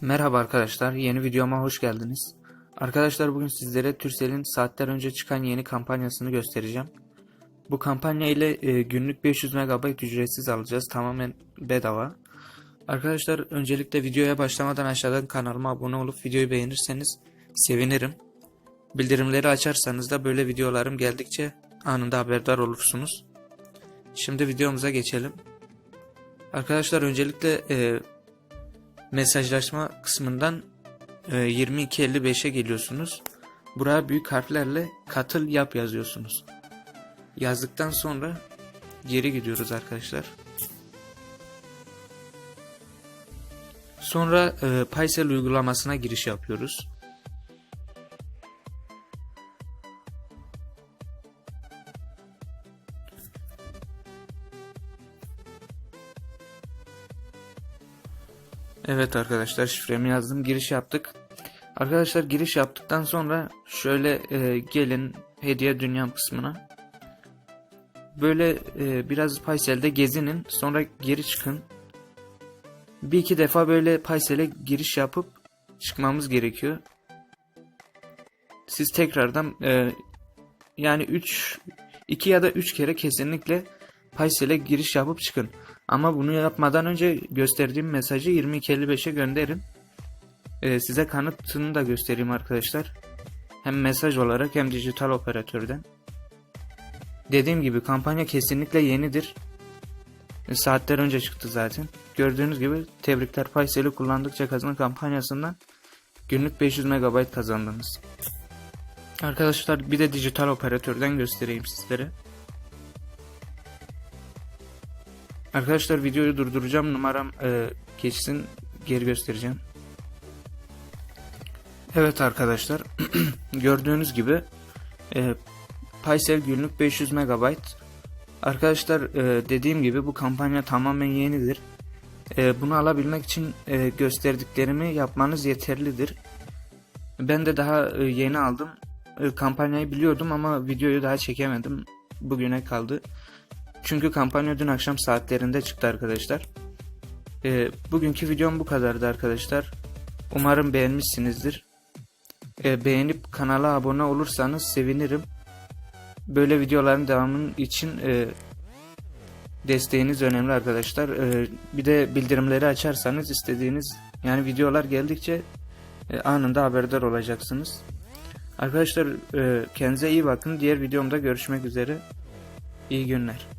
Merhaba arkadaşlar, yeni videoma hoş geldiniz. Arkadaşlar bugün sizlere Turkcell'in saatler önce çıkan yeni kampanyasını göstereceğim. Bu kampanya ile e, günlük 500 MB ücretsiz alacağız, tamamen bedava. Arkadaşlar öncelikle videoya başlamadan aşağıdan kanalıma abone olup videoyu beğenirseniz sevinirim. Bildirimleri açarsanız da böyle videolarım geldikçe anında haberdar olursunuz. Şimdi videomuza geçelim. Arkadaşlar öncelikle e, mesajlaşma kısmından e, 2255'e geliyorsunuz. Buraya büyük harflerle katıl yap yazıyorsunuz. Yazdıktan sonra geri gidiyoruz arkadaşlar. Sonra e, Paysel uygulamasına giriş yapıyoruz. Evet arkadaşlar şifremi yazdım giriş yaptık. Arkadaşlar giriş yaptıktan sonra şöyle e, gelin hediye dünyam kısmına. Böyle e, biraz Paysel'de gezinin sonra geri çıkın. Bir iki defa böyle Paysel'e giriş yapıp çıkmamız gerekiyor. Siz tekrardan e, yani 3 2 ya da 3 kere kesinlikle Paysel'e giriş yapıp çıkın. Ama bunu yapmadan önce gösterdiğim mesajı 2255'e gönderin. Ee, size kanıtını da göstereyim arkadaşlar. Hem mesaj olarak hem dijital operatörden. Dediğim gibi kampanya kesinlikle yenidir. Ee, Saatler önce çıktı zaten. Gördüğünüz gibi tebrikler Paysel'i kullandıkça kazanın kampanyasından günlük 500 MB kazandınız. Arkadaşlar bir de dijital operatörden göstereyim sizlere. Arkadaşlar videoyu durduracağım. Numaram e, geçsin. Geri göstereceğim. Evet arkadaşlar. Gördüğünüz gibi e, Paysel günlük 500 MB. Arkadaşlar e, dediğim gibi bu kampanya tamamen yenidir. E, bunu alabilmek için e, gösterdiklerimi yapmanız yeterlidir. Ben de daha e, yeni aldım. E, kampanyayı biliyordum ama videoyu daha çekemedim. Bugüne kaldı. Çünkü kampanya dün akşam saatlerinde çıktı arkadaşlar. Ee, bugünkü videom bu kadardı arkadaşlar. Umarım beğenmişsinizdir. Ee, beğenip kanala abone olursanız sevinirim. Böyle videoların devamının için e, desteğiniz önemli arkadaşlar. Ee, bir de bildirimleri açarsanız istediğiniz yani videolar geldikçe e, anında haberdar olacaksınız. Arkadaşlar e, kendinize iyi bakın. Diğer videomda görüşmek üzere. İyi günler.